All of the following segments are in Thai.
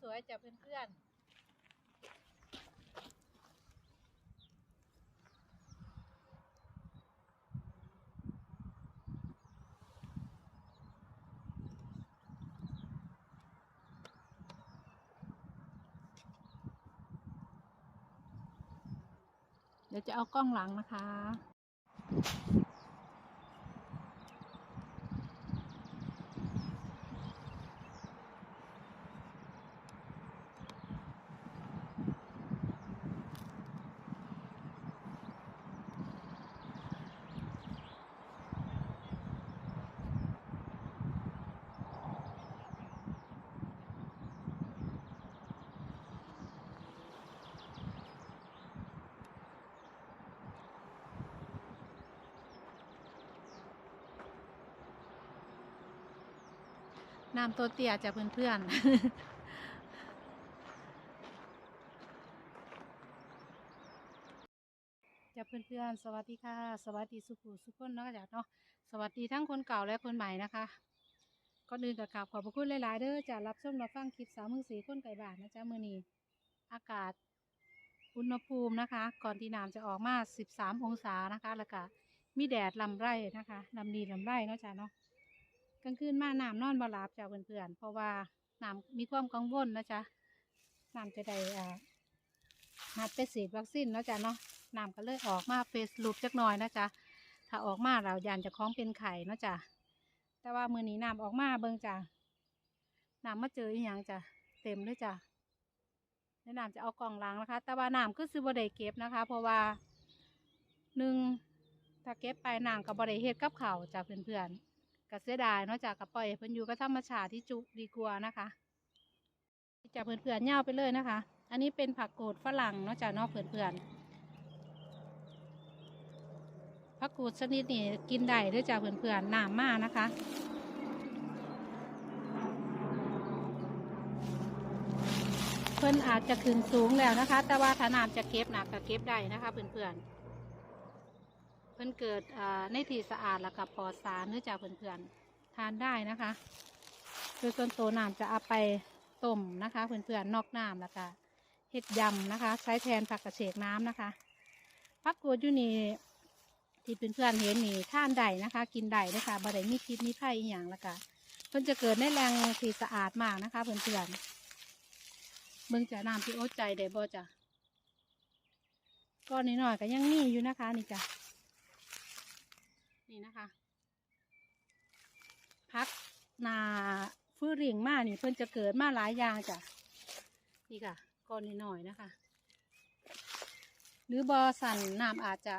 สวยๆจ้ะเพื่อนๆเดี๋ยวจะเอากล้องหลังนะคะ น้ำตัวเตี้ยจากเพื่อนๆจากเพื่อนๆ สวัสดีค่ะ สวัสดีสุขุสุขคนเนาะจ้ะเนาะ สวัสดีทั้งคนเก่าและคนใหม่นะคะก่อนอื่นกับกราบขอบพระคุณหลายๆ เด้อจะรับชมรับฟังคลิปสาวมือสีคนไก่บานนะจ๊ะมือนี้อากาศอุณหภูมินะคะ ก่อนที่น้ำจะออกมา 13 องศานะคะ แล้วก็มีแดดลำไรนะคะลำดีลำไรเนาะจ้ะเนาะ กลางคืนมาน้ำนอนบ่หลับจ้ะเพื่อนๆเพราะว่าน้ำมีความกังวลนะจ๊ะน้ำจะได้อ่านัดไปฉีดวัคซีนเนาะจ๊ะเนาะน้ำก็เลยออกมาเฟซลูปจักหน่อยนะจ๊ะถ้าออกมาเรายานจะคล้องเป็นไข่เนาะจ๊ะแต่ว่ามือนี้น้ำออกมาเบิ่งจ้ะน้ำมาเจออีหยังจ้ะเต็มเลยจ้ะแล้วน้ำจะเอากล่องล้างนะคะ แต่ว่าน้ำก็ซื้อบไดเก็บนะคะ เพราะว่าหนึ่งถ้าเก็บไปน้ำกับบไดเฮ็ดกับเขาจ้ะเพื่อนๆ ก็เสียดายเนาะจากกับปล่อยเพิ่นอยู่กับธรรมชาติที่จุดีกว่านะคะจากเพื่อนๆเน่าไปเลยนะคะ อันนี้เป็นผักกูดฝรั่งเนาะจากนอกเพื่อนๆผักกูดชนิดนี้กินได้ด้วยจากเพื่อนๆน้ำมากนะคะเพิ่อนอาจจะขึ้นสูงแล้วนะคะ แต่ว่าถ้าน้ำจะเก็บหนักก็เก็บได้นะคะเพื่อนๆ พิ่นเกิดในที่สะอาดแล้วกับปลอดสารเนื่อจากเพื่อนๆทานได้นะคะโดยส่วนตัวน้ำจะเอาไปต้มนะคะเพื่อนๆนอกน้ำแล้วก็เห็ดยำนะคะ ใช้แทนผักกระเฉกน้ำนะคะผักกูดอยู่นี่ที่เพื่อนๆเห็นนี่ทานได้นะคะ กินได้นะคะบ่ไดมีพิษมีไผ่อีหย่างแล้วก็เพิ่นจะเกิดในแหล่งที่สะอาดมากนะคะเพื่อนๆเบิ่งจะน้ำที่โอ๊ตใจได้บ่จ้ะก้อนนิดหน่อยๆก็ยังมีอยู่นะคะนี่จ้ะ นี่นะคะ พักนาฟื้นเริงมานี่เพิ่นจะเกิดมาหลายอย่างจ้ะนี่ค่ะก้อนนิดหน่อยนะคะ หรือบอสันน้ำอาจจะ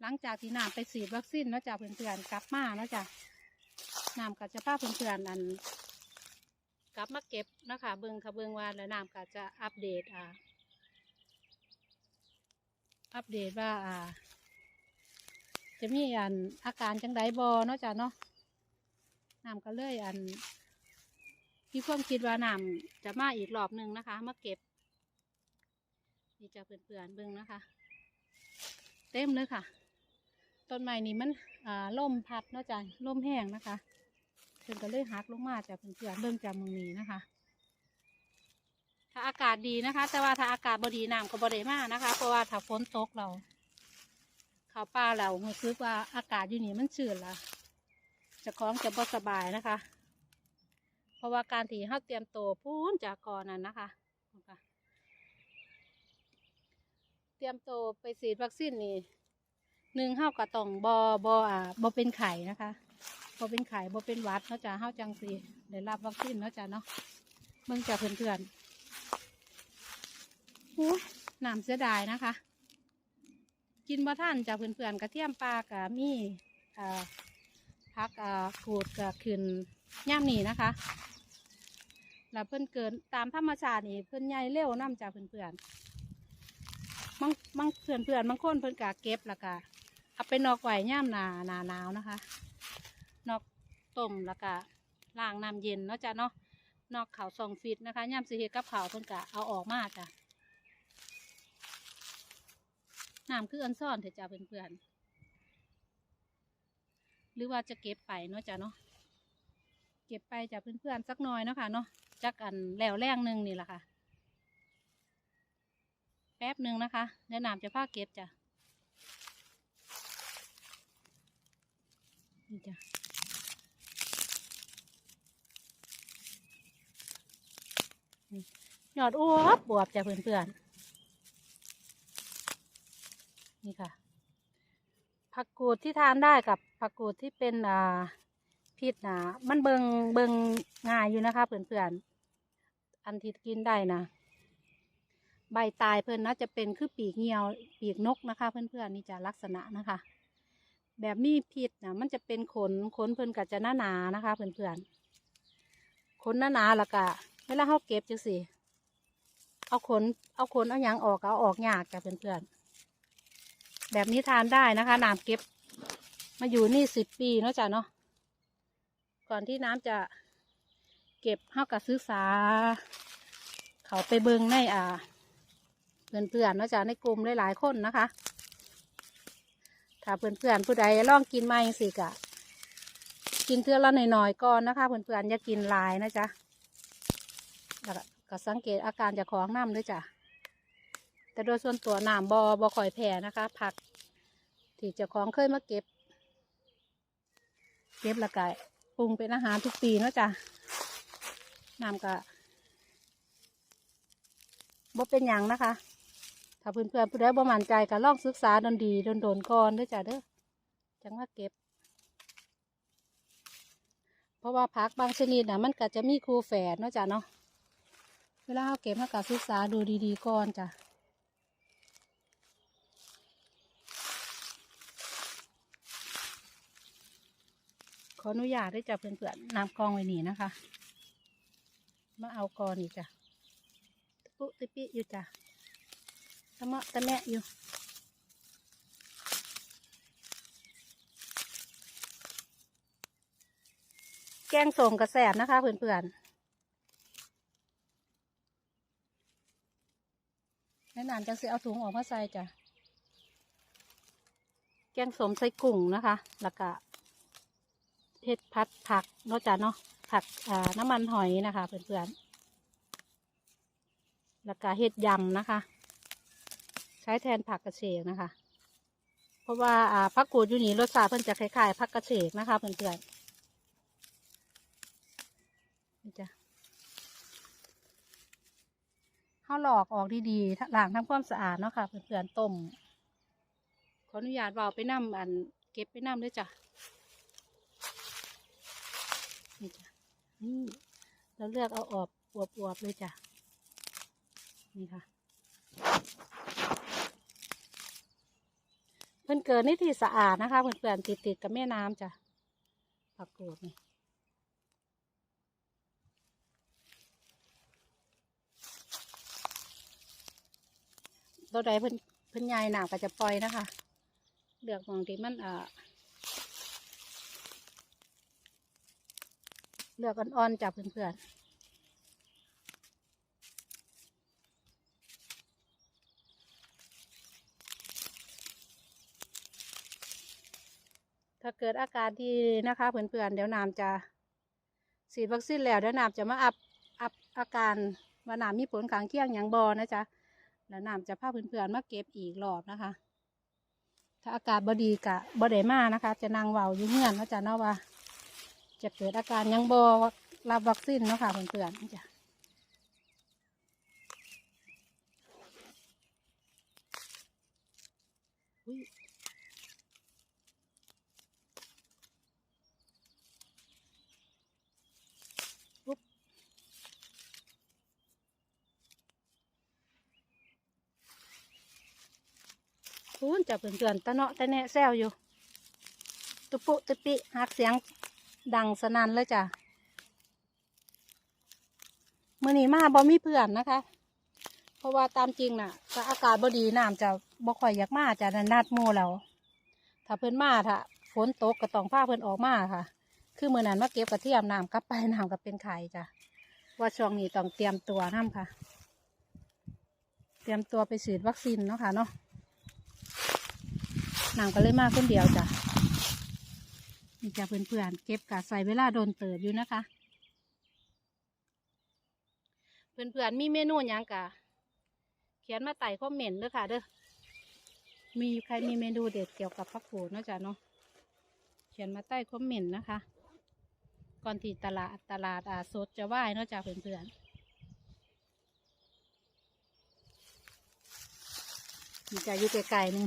หลังจากที่น้ำไปฉีดวัคซีนเนาะจ้ะเพื่อนๆกลับมาเนาะจ้ะน้ำก็จะพาเพื่อนๆอันกลับมาเก็บนะคะเบิงค่ะเบิงว่าแล้วน้ำก็จะอัปเดตอ่าอัปเดตว่าอ่า จะมีอันอาการจังไดบอเนาะจ้ะเนาะน้ำก็เลยอันมีความคิดว่าน้ำจะมาอีกรอบหนึ่งนะคะมาเก็บนี่จะเพื่อนๆเบิ่งนะคะ เต็มเลยค่ะต้นไม้นี่มันอ่าล่มพัดเนาะจ้ะล่มแห้งนะคะเพิ่นก็เลยหักลงมาจากเพื่อนๆเบิ่งจากเมืองนี้นะคะ ถ้าอากาศดีนะคะ แต่ว่าถ้าอากาศบดีน้ำก็บดีมากนะคะ เพราะว่าถ้าฝนตกเรา เขาป่าเราคือว่าอากาศอยู่นี่มันชื้นละจะคล้องจะบ่สบายนะคะ เพราะว่าการที่เขาเตรียมตัวพูนจากก่อนนั้นนะคะนะคะเตรียมตัวไปฉีดวัคซีนนี่หนึ่งเข้ากับต้องบอบอ่าบอเป็นไข่นะคะบอเป็นไข่บอเป็นวัดเนาะจ้ะเข้าจังสีได้รับวัคซีนเนาะจ้ะเนาะเมืองจากเพื่อนๆโอ้น้ำเสียดายนะคะ กินบ่ท่านจากเพื่อนๆกระเทียมปลากะมี่พักขูดกะขึ้นย่ามนี่นะคะ แล้วเพื่อนเกินตามธรรมชาตินี่เพื่อนใหญ่เร็วน้ำจากเพื่อนๆบางบางเพื่อนเพื่อนๆบางค้นเพื่อนกะเก็บแล้วก็เอาไปนอกไหวย่ามนาหนาหนาวนะคะ นอกต้มแล้วก็ล้างน้ำเย็นเนาะจ้ะเนาะนอกเขาวสองฟิตนะคะย่ามสิเฮดกับเขาวเพื่อนกะเอาออกมาจ้ะ น้ำคืออันซ่อนเถอะจ้าเพื่อนๆหรือว่าจะเก็บไปเนาะจ้าเนาะเก็บไปจากเพื่อนๆสักหน่อยเนาะค่ะเนาะจักอันแล้วแรงหนึ่งนี่แหละค่ะ แป๊บหนึ่งนะคะเดี๋ยวน้ำจะพาเก็บจ้ะนี่จ้ะยอดอวบบวบจ้ะเพื่อนๆ นี่ค่ะ ผักกูดที่ทานได้กับผักกูดที่เป็นอ่าพิษนะมันเบิงเบิงง่ายอยู่นะคะเพื่อนๆอันที่กินได้นะใบตายเพื่อนนะจะเป็นคือปีกเหี่ยวปีกนกนะคะ เพื่อนๆนี่จะลักษณะนะคะ แบบมีพิษนะมันจะเป็นขนขนเพื่อนก็จะหนาหนานะคะ เพื่อนๆขนหนาหนาล้วก็เวลาเขาเก็บจังสิเอาขนเอาขนเอายังออกเอาออกยากจ้ะเพื่อนๆ แบบนี้ทานได้นะคะน้ำเก็บ มาอยู่นี่สิบปีเนาะจ้ะเนาะก่อนที่น้ำจะเก็บเข้ากับศึกษา เขาไปเบิงในอ่าเพื่อนๆเนาะจ้ะในกลุ่มหลายๆคนนะคะ ถ้าเพื่อนๆผู้ใดลองกินมาอย่างสิกะกินเทื่อละหน่อยๆก่อนนะคะเพื่อนๆอย่ากินลายนะจ๊ะแล้วก็ก็สังเกตอาการจากของน้ำด้วยจ้ะ แต่โดยส่วนตัวหน้ำบอบอคอยแผ่นะคะ ผัก ที่เจ้าของเคยมาเก็บ เก็บละกายปรุงเป็นอาหารทุกปีเนาะจ้ะน้ำก็บ่เป็นหยังนะคะ ถ้าเพื่อนๆผู้ใดบ่มั่นใจก็ลองศึกษาดนดีโดนๆก่อนด้วยจ้ะเด้อจังว่าเก็บ เพราะว่าผักบางชนิดนะมันก็จะมีครูแฝดเนาะจ้ะเนาะเวลาเราเก็บเราก็ศึกษาดูดีๆก่อนจ้ะ ขออนุญาตได้จับเพื่อนๆนำกองไว้นี่นะคะ มาเอากอนนี่จ้ะตะปุตะปิอยู่จ้ะตะเมาะตะแมะอยู่แกงส่งกระแสบนะคะเพื่อนๆแนะนจังสิเอาถุงออกมาใส่จ้ะ แกงสมใส่กุ้งนะคะ แล้วก็ เห็ดพัดผักเนาะจ้ะเนาะผักอ่าน้ำมันหอยนะคะเพื่อนๆแล้วก็เห็ดยำนะคะ ใช้แทนผักกระเฉดนะคะ เพราะว่าอ่าผักกูดอยู่นี่รสชาติเพิ่นจะคล้ายๆผักกระเฉดนะคะเพื่อนๆนี่จ้ะข้าวหลอกออกดีๆล้างทำความสะอาดเนาะค่ะเพื่อนๆต้มขออนุญาตเบาไปน้ำอันเก็บไปน้ำด้วยจ้ะ นี่จ้ะ นี่เราเลือกเอาออกอวบๆเลยจ้ะ นี่ค่ะ เพิ่นเกิดในที่สะอาดนะคะ เพื่อนๆติดติดๆกับแม่น้ำจ้ะผักกูดนี่ตัวใดเพิ่นเพิ่นใหญ่หนาก็จะปล่อยนะคะเลือกมองที่มันอ่า เลือกอ่อนๆจากเพื่อนๆ ถ้าเกิดอาการที่นะคะเพื่อนๆ เดี๋ยวน้ำจะฉีดวัคซีนแล้วเดี๋ยวน้ำจะมาอัพอัพอาการว่าน้ำมีผลข้างเคียงอย่างบอนะจ๊ะแล้วน้ำจะพาเพื่อนๆมาเก็บอีกรอบนะคะ ถ้าอากาศบดีกะบไดมานะคะ จะนั่งเว้าอยู่เงื่อนนะจ๊ะเนาะว่า จะเกิดอาการยังบอรับวัคซีนเนาะค่ะเพื่อนๆจ้ะอุ๊ยปุ๊บคุณจะเพื่อนๆตะเนาะตะแนะแซวอยู่ ตุปุตุปิหักเสียง ดังสนั่นเลยจ้ะมื่อนี้มาบ่มีเพื่อนนะคะ เพราะว่าตามจริงน่ะถ้าอากาศบ่ดีน้ำจะบ่ค่อยอยากมาจะนัดหมู่เราถ้าเพิ่อนมาถ้าฝนตกก็ต้องพาเพิ่อนออกมาค่ะ คือเมื่อนั้นมาเก็บกระเทียมน้ำกลับไปน้ำก็เป็นไข่จ้ะว่าช่วงนี้ต้องเตรียมตัวน้ำค่ะ เตรียมตัวไปฉีดวัคซีนเนาะค่ะเนาะน้ำก็เลยมาคนเดียวจ้ะ นี่จะเพื่อนๆเก็บกะใส่เวลาโดนเติบอยู่นะคะ เพื่อนๆมีเมนูยังกะเขียนมาไต่ข้อมเมนเด้อค่ะ เด้อมีใครมีเมนูเด็ดเกี่ยวกับพักโขนะจ๊ะเนาะเขียนมาใต้คอมเมนนะคะ ก่อนที่ตลาดตลาดอาสดจะว่ายเนาะจ๊ะเพื่อนๆมีใจยุ่ไกลๆนึง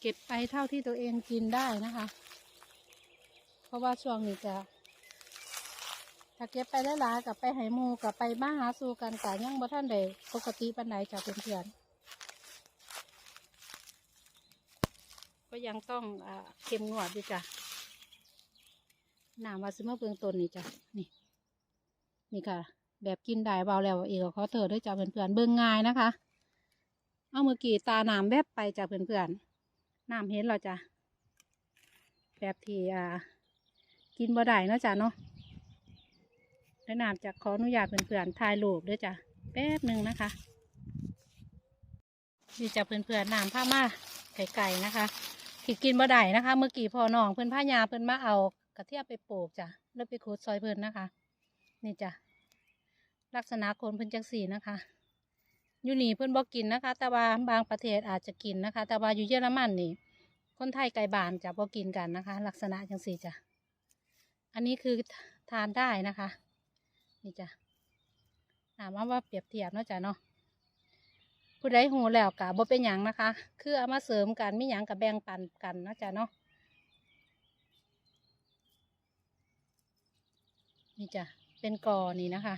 เก็บไปเท่าที่ตัวเองกินได้นะคะ เพราะว่าช่วงนี้จะถ้าเก็บไปหลายๆกับไปไหมูกับไปมาหาสู่กันแต่ยังบ่ท่านได้ปกติปันไหนจากเพื่อนๆก็ยังต้องอาเข้มงวดอยู่จ้ะน้ำวาซิมาเบืองต้นนี่จ้ะนี่ นี่ค่ะ แบบกินได้เบาแล้วอีกขอเถอด้วยจ้ะเพื่อนๆเบิ่งง่ายนะคะ เอาเมื่อกี้ตาน้ำแวบไปจ้ะเพื่อนๆ น้ำเห็นเราจ้ะแบบที่อ่า กินบ่ได้นะจ้ะเนาะแล้วน้ำจะขออนุญาตเพื่อนๆถ่ายรูปด้วยจ้ะแป๊บหนึ่งนะคะนี่จะเพื่อนๆน้ำผ้ามาไก่ๆนะคะที่กินบ่ได้นะคะ เมื่อกี้พอน้องเพื่อนผ้ายาเพื่อนมาเอากระเทียมไปปลูกจ้ะแล้วไปขุดซอยเพื่อนนะคะ นี่จ้ะลักษณะคนเพิ่อนจังสีนะคะ อยู่นี่เพิ่อนบอกกินนะคะ แต่ว่าบางประเทศอาจจะกินนะคะ แต่ว่าอยู่เยอรมันนี่ คนไทยไก่บานจะบอกินกันนะคะ ลักษณะจังสี่จ้ะอันนี้คือทานได้นะคะ นี่จ้ะถามว่าว่าเปรียบเทียบเนาะจ้ะเนาะผู้ใดหูแล้วกะบ่เป็นหยังนะคะ คือเอามาเสริมกันไมีหยังกับแบ่งปันกันเนาะจ้ะเนาะนี่จ้ะเป็นกอนี่นะคะ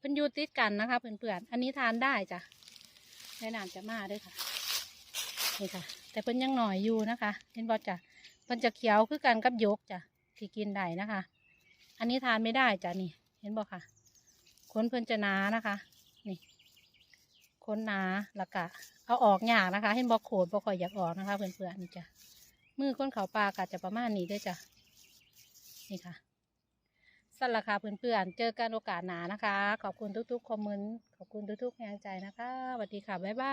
เพิ่นอยู่ติดกันนะคะเพื่อนๆอันนี้ทานได้จ้ะแนะนจะมาด้วยค่ะนี่ค่ะ แต่เพิ่นยังหน่อยอยู่นะคะ เห็นบอจ้ะเพิ่นจะเขียวคือกันกับยกจ้ะที่กินได้นะคะ อันนี้ทานไม่ได้จ้ะนี่เห็นบอกค่ะขนเพิ่นจะหนานะคะ นี่ขนหนาล้วก็เอาออกยากนะคะ เห็นบอกโขดบอคอยอยากออกนะคะ เพื่อนๆนี่จ้ะมือก้นเขาปลากาจะประมาณนี้ด้วยจ้ะนี่ค่ะ สั้นราคาเพื่อนๆเจอกันโอกาสหนานะคะ ขอบคุณทุกๆคอมเมนต์ขอบคุณทุกๆแรงใจนะคะสวัสดีค่ะ บ๊ายบา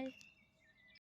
ย